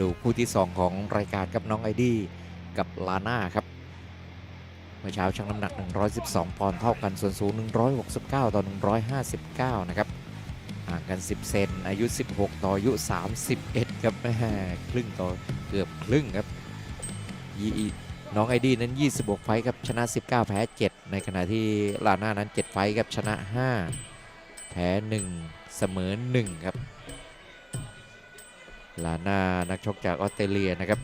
ดูคู่ที่ 2 ของรายการกับน้องไอดี้กับลาน่าครับ เมื่อเช้าชั่งน้ำหนัก 112 ปอนด์เท่ากันส่วนสูง 169 ต่อ 159 นะครับห่างกัน 10 เซนอายุ 16 ต่ออายุ 31 ครับครึ่งต่อเกือบครึ่งครับยีน้องไอดีนั้น 26 ไฟท์ครับชนะ 19 แพ้ 7 ในขณะที่ลาน่านั้น 7 ไฟท์ครับชนะ 5 แพ้ 1 เสมอ 1 ครับ ลาน่านักชกจากออสเตรเลียนะครับ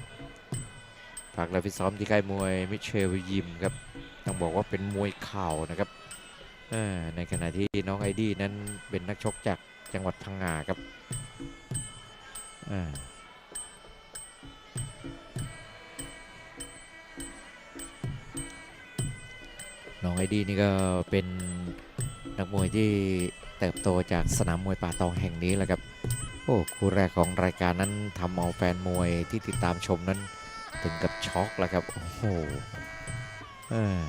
ฝากเราฟิตซ้อมที่ค่ายมวยมิเชลยิมครับต้องบอกว่าเป็นมวยเข่านะครับในขณะที่น้องไอดีนั้นเป็นนักชกจากจังหวัดพังงาครับน้องไอดีนี่ก็เป็นนักมวยที่เติบโตจากสนามมวยป่าตองแห่งนี้แหละครับ โอ้คู่แรกของรายการนั้นทำเอาแฟนมวยที่ติดตามชมนั้น ถึงกับช็อกแล้วครับ โอ้โหเออ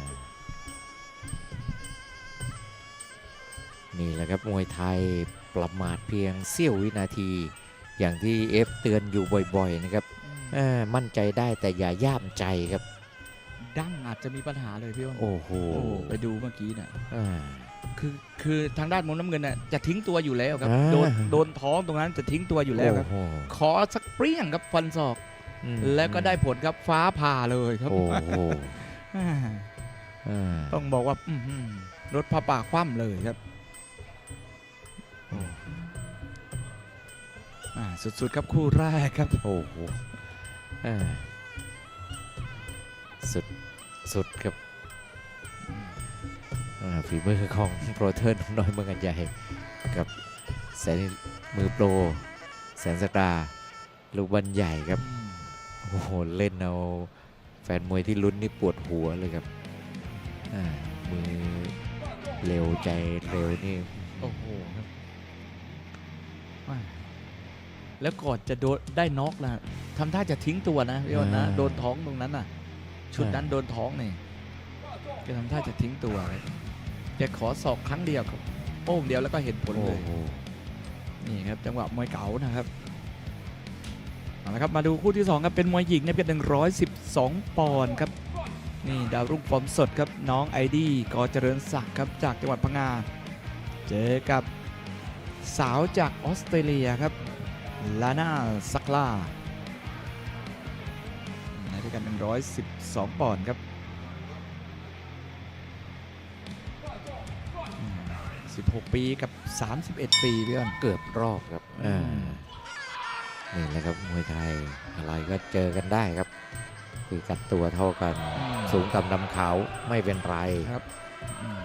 นี่แหละครับมวยไทยประมาทเพียงเสี้ยววินาที อย่างที่เอฟเตือนอยู่บ่อยๆนะครับเออมั่นใจได้แต่อย่าย่ามใจครับ ดั้งอาจจะมีปัญหาเลยพี่อ้นโอ้โหโอ้ไปดูเมื่อกี้น่ะอ่า คือคือทางด้านมุมน้ำเงินน่ะจะทิ้งตัวอยู่แล้วครับ อ่า โดนโดนท้องตรงนั้นจะทิ้งตัวอยู่แล้วครับ โอ้โหขอสักเปรี้ยงครับฟันศอกอืมแล้วก็ได้ผลครับฟ้าผ่าเลยครับโอ้โหอ่าอ่าต้องบอกว่าอื้อหือรถพาป่าคว่ำเลยครับอ่าสุดๆครับคู่แรกครับ โอ้โหอ่าสุดสุดครับอ่า ฝีมือของโปรเทอร์น้อยเมืองกันใหญ่กับแสนมือโปร แสนสตาร์ลูกบันใหญ่ครับ โอ้โห เล่นเอาแฟนมวยที่ลุ้นนี่ปวดหัวเลยครับอ่ามือเร็วใจเร็วนี่ โอ้โหครับว่าแล้วก่อนจะโดนได้น็อกนะทำท่าจะทิ้งตัวนะพี่อ้นนะอ่าโดนท้องตรงนั้นน่ะ ชุดอ่านั้นโดนท้องนี่แกทำท่าจะทิ้งตัวครับ แกขอศอกครั้งเดียวครับโป้งเดียวแล้วก็เห็นผลโอ้เลยโหนี่ครับจังหวะมวยเก๋านะครับเอาละครับมาดูคู่ที่สองครับเป็นมวยหญิงในเพียง112 ปอนด์ครับนี่ดาวรุ่งฟอร์มสดครับน้องไอดีกอเจริญศักดิ์ครับจากจังหวัดพังงาเจอกับสาวจากออสเตรเลียครับลาน่าซักลาในพิกัด112 ปอนด์ครับ 16 ปีกับ 31 ปีพี่อ้น เกือบรอบครับอืม อ่านี่แหละครับมวยไทยอะไรก็เจอกันได้ครับ คือกัดตัวเท่ากัน สูงต่ำดำขาวไม่เป็นไรครับอืม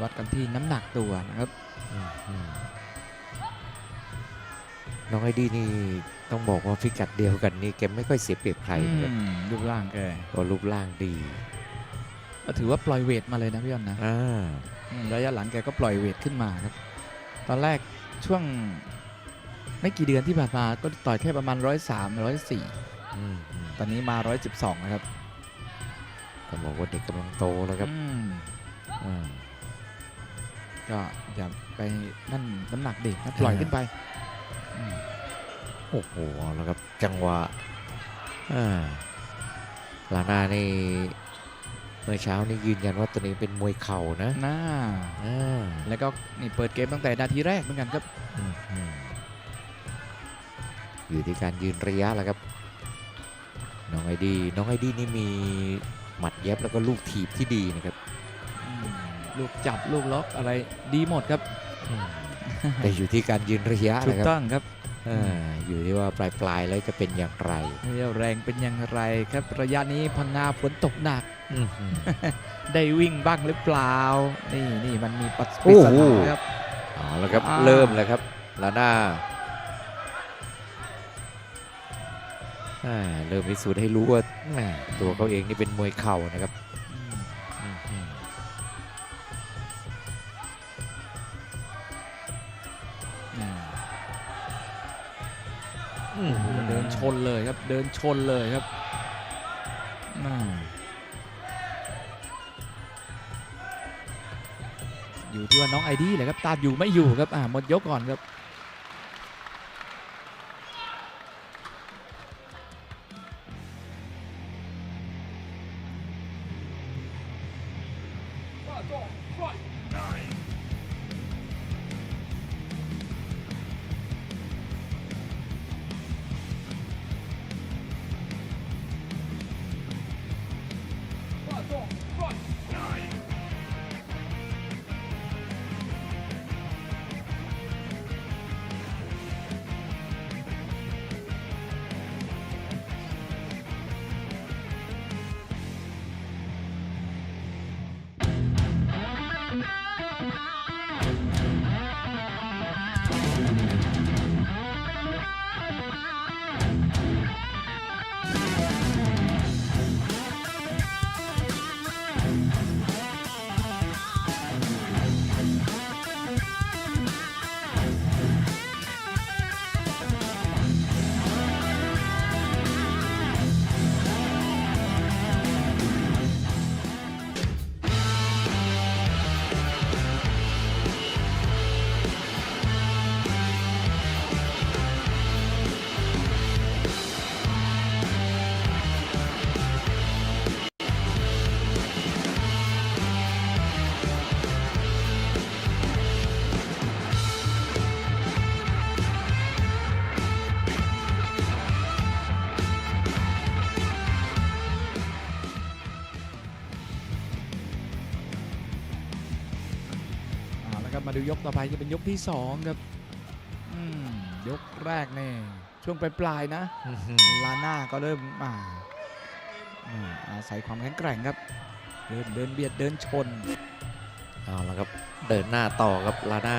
วัดกันที่น้ำหนักตัวนะครับ อืมอืมน้องไอดีนี่ต้องบอกว่าพิกัดเดียวกันนี่แกไม่ค่อยเสียเปรียบใครนะครับอืมรูปร่างแกก็รูปร่างดีก็ถือว่าปล่อยเวทมาเลยนะพี่อ้นนะ อ่าอืม ระยะหลังแกก็ปล่อยเวทขึ้นมาครับ ตอนแรกช่วงไม่กี่เดือนที่ผ่านมาก็ต่อยแค่ประมาณ 103 104อืมอืมตอนนี้มา 112 นะครับต้องบอกว่าเด็กกำลังโตแล้วครับอืมอ่าก็อย่าไปนั่นน้ำหนักเด็กนะปล่อยอ่าขึ้นไปอืมโอ้โหเอาแล้วครับจังหวะอ่าลานานี่ เมื่อเช้านี่ยืนยันว่าตัวนี้เป็นมวยเข่านะน่าอ่าแล้วก็นี่เปิดเกมตั้งแต่นาทีแรกเหมือนกันครับอืมอืมอยู่ที่การยืนระยะแหละครับ น้องไอดี น้องไอดีนี่มีหมัดเย็บแล้วก็ลูกถีบที่ดีนะครับอืมลูกจับลูกล็อกอะไรดีหมดครับ แต่อยู่ที่การยืนระยะถูนะกครับ ต้องครับ อ่าอยู่ที่ว่าปลายปลายๆแล้วจะเป็นอย่างไรเรียวแรงเป็นอย่างไรครับระยะนี้พังงาฝนตกหนักอืมอืมได้วิ่งบ้างหรือเปล่า นี่นี่มันมีปโอ้ริโหศนาครับเอาแล้วครับอ่าเริ่มแล้วครับลาน่าอ่าเริ่มพิสูจน์ให้รู้ว่าแหม่ตัวเขาเองนี่เป็นมวยเข่านะครับ ชนเลยครับ เดินชนเลยครับอยู่ที่ว่าน้องไอดีเลยครับตามอยู่ไม่อยู่ครับอ่าหมดยกก่อนครับ มาดูยกต่อไปจะเป็นยกที่สองครับอืมยกแรกเนี่ยช่วงปลายๆนะอื้อหือลาน่าก็เริ่มอ่าอ่าอาศัยความแข็งแกร่งครับ เดินเดินเบียดเดินชนเอาละครับเดินหน้าต่อครับลาน่า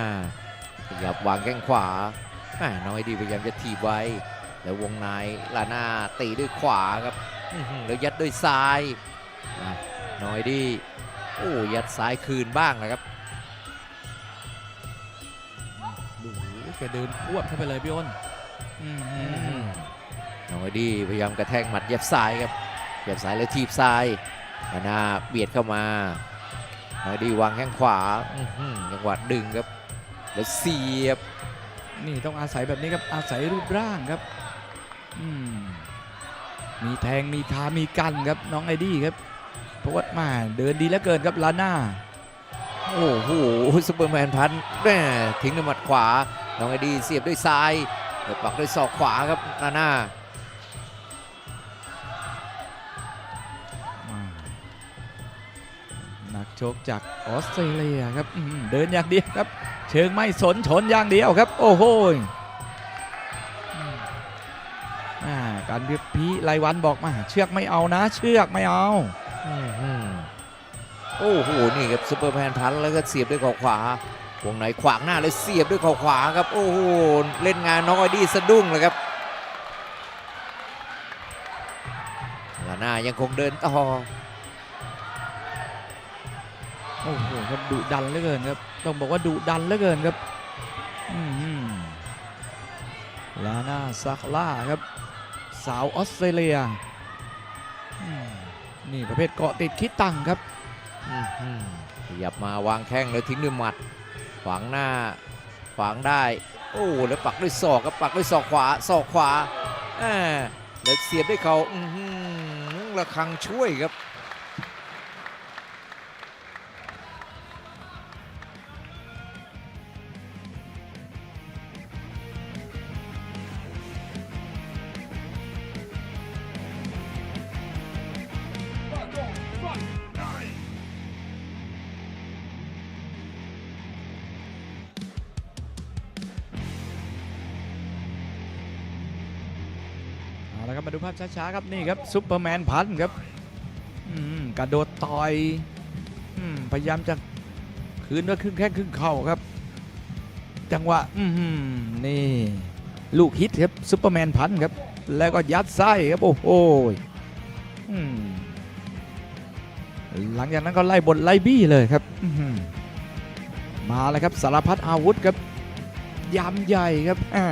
ขยับวางแข้งขวาแม่น้องไอดีพยายามจะถีบไว้ แล้ววงในลาน่าตีด้วยขวาครับอื้อหือแล้วยัดด้วยซ้ายอะน้องไอดีโอ้ยัดซ้ายคืนบ้างนะครับ แกเดินพวดเข้าไปเลยพี่อ้นน้องไอดีพยายามกระแทกหมัดเย็บซ้ายครับเย็บซ้ายแล้วทีบซ้ายลานาเบียดเข้ามาน้องไอดีวางแข้งขวาจังหวะดึงครับ แล้วเสียบ นี่ต้องอาศัยแบบนี้ครับอาศัยรูปร่างครับมีแทงมีทามีกันครับน้องไอดี้ครับเพราะว่ามาเดินดีเหลือเกินครับลาน่าโอ้โหซูเปอร์แมนพันแม่ทิ้งด้วยหมัดขวา น้องไอดีเสียบด้วยซ้ายเดี๋ยวปักด้วยศอกขวาครับนาน่าอ่านักชกจากออสเตรเลียครับอื้อหือเดินอย่างเดียวครับ เชิงไม่สนชนอย่างเดียวครับ โอ้โหยอืมอ่าการพิพีไลวันบอกมาเชือกไม่เอานะ เชือกไม่เอาอื้อหือโอ้โหนี่ครับซูเปอร์แมนพันแล้วก็เสียบด้วยเข่าขวา วงในขวางหน้าเลยเสียบด้วยเข่าขวาครับ โอ้โห เล่นงานน้องไอดีสะดุ้งเลยครับลาน่ายังคงเดินต่อโอ้โหครับดุดันเหลือเกินครับ ต้องบอกว่าดุดันเหลือเกินครับอื้อหือลาน่าซาคล่าครับ สาวออสเตรเลียอืมนี่ประเภทเกาะติดคิดตังครับอื้อหือขยับมาวางแข้งแล้วทิ้งด้วยหมัดข วางหน้าขวางได้ โอ้แล้วปักด้วยศอกครับปักด้วยศอกขวาศอกขวาอ่าแล้วเสียบด้วยเขาอื้อหือระคังช่วยครับ เอาละครับมาดูภาพช้าๆครับนี่ครับซุปเปอร์แมนพันธ์ครับกระโดดต่อยอพยายามจะคืนด้วยครึ่งแข้งครึ่งเข่าครับ จังหวะนี่ ลูกฮิตครับซุปเปอร์แมนพันธ์ครับ แล้วก็ยัดไส้ครับ โอ้โหหลังจากนั้นก็ไล่บทไล่บี้เลยครับมาแล้วครับสารพัดอาวุธครับยำใหญ่ครับอ่า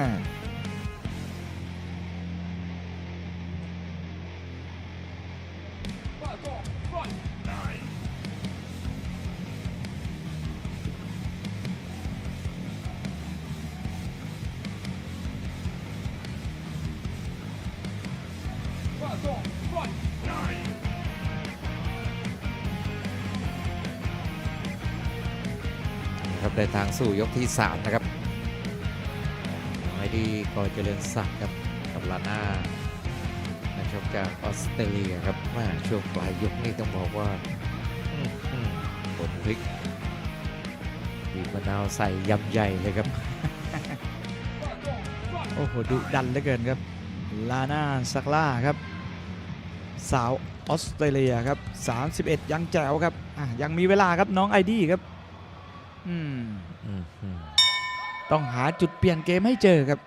เดินทางสู่ยกที่ 3 นะครับไอดีก็เจริญศักดิ์ครับกับลาน่านักชกจากออสเตรเลียครับมาช่วงปลายยกนี่ต้องบอกว่าอื้อหือบนพลิกบีมะนาวใส่ยำใหญ่เลยครับ โอ้โหดุดันเหลือเกินครับ ลาน่าซักล่าครับ สาวออสเตรเลียครับ 31 ยังแจ๋วครับยังมีเวลาครับน้องไอดี้ครับ อืมอื้อหือต้องหาจุดเปลี่ยนเกมให้เจอครับ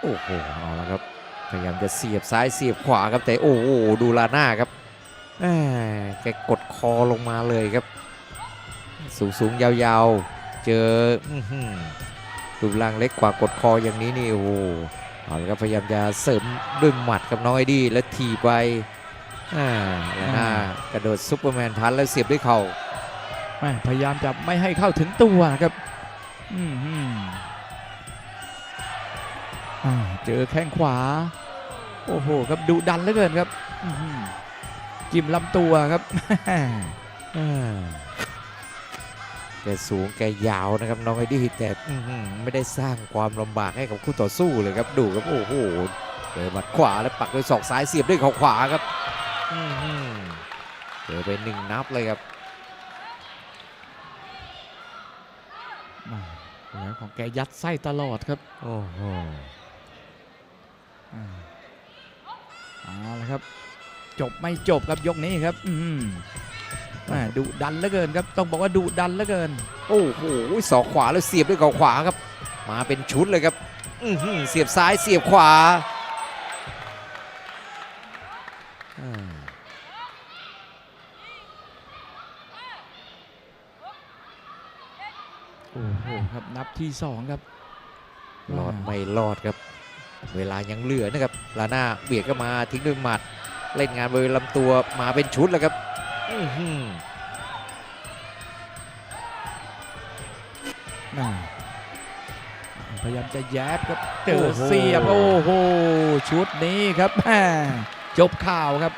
โอ้โหเอาละครับพยายามจะเสียบซ้ายเสียบขวาครับแต่โอ้โหดูลาน่าครับแหม่แกกดคอลงมาเลยครับ สูงสูงๆยาวๆ เจออื้อหือรูปร่างเล็กกว่ากดคออย่างนี้นี่โอ้โหเอาละครับพยายามจะเสริมด้วยหมัดกับน้องไอดี้แล้วถีบไปอ่าลาน่ากระโดดซุปเปอร์แมนพันแล้วเสียบด้วยเข่าแม่ พยายามจะไม่ให้เข้าถึงตัวครับอืมอ่าเจอแข้งขวา โอ้โหครับดุดันเหลือเกินครับจิ้มลำตัวครับแกสูงแกยาวนะครับน้องไอดี้แต่ไม่ได้สร้างความลำบากให้กับคู่ต่อสู้เลยครับดูครับโอ้โหเจอหมัดขวาแล้วปักด้วยศอกซ้ายเสียบด้วยเข่าขวาครับเจอไปหนึ่งนับเลยครับ มา แล้วของแกยัดไส้ตลอดครับ โอ้โหอ่าเอาละครับ จบไม่จบครับยกนี้ครับ อืมแม่ดุดันเหลือเกินครับ ต้องบอกว่าดุดันเหลือเกิน โอ้โหศอกขวาแล้วเสียบด้วยเข่าขวาครับ มาเป็นชุดเลยครับอื้อหือเสียบซ้ายเสียบขวาอ่า โอ้โหครับนับ ที่สองครับรอดไม่รอดครับ เวลายังเหลือนะครับลาน่าเบียดเข้ามาทิ้งด้วยหมัด เล่นงานบริเวณลำตัวมาเป็นชุดแล้วครับอื้อหือน่าพยายามจะแยบครับเจอเสียบโอ้โหชุดนี้ครับแม่จบข่าวครับ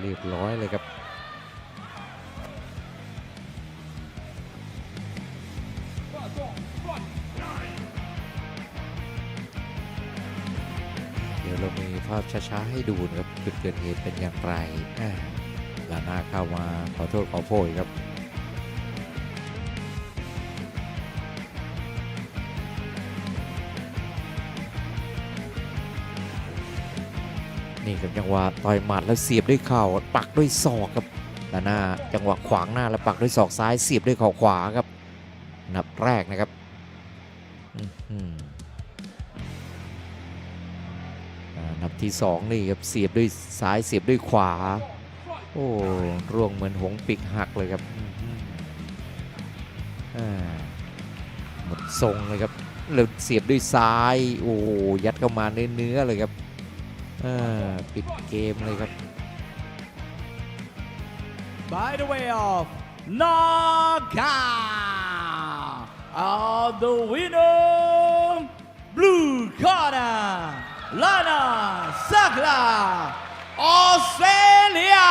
เรียบร้อยเลยครับเดี๋ยวเรามีภาพช้าๆให้ดูนะครับจุดเกิดเหตุเป็นอย่างไรลาน่าเข้ามาขอโทษขอโพยครับ นี่ครับจังหวะต่อยหมัดแล้วเสียบด้วยเข่าปักด้วยศอกครับลาน่าจังหวะขวางหน้าแล้วปักด้วยศอกซ้ายเสียบด้วยเข่าขวาครับ นับแรกนะครับนับที่สองนี่ครับเสียบด้วยซ้ายเสียบด้วยขวา โอ้ร่วงเหมือนหงส์ปีกหักเลยครับอ่าหมดทรงเลยครับแล้วเสียบด้วยซ้าย โอ้ยัดเข้ามาเนื้อๆเลยครับ ปิดเกมเลยครับ By the way of knockout of the winner blue corner Lana Sakla Australia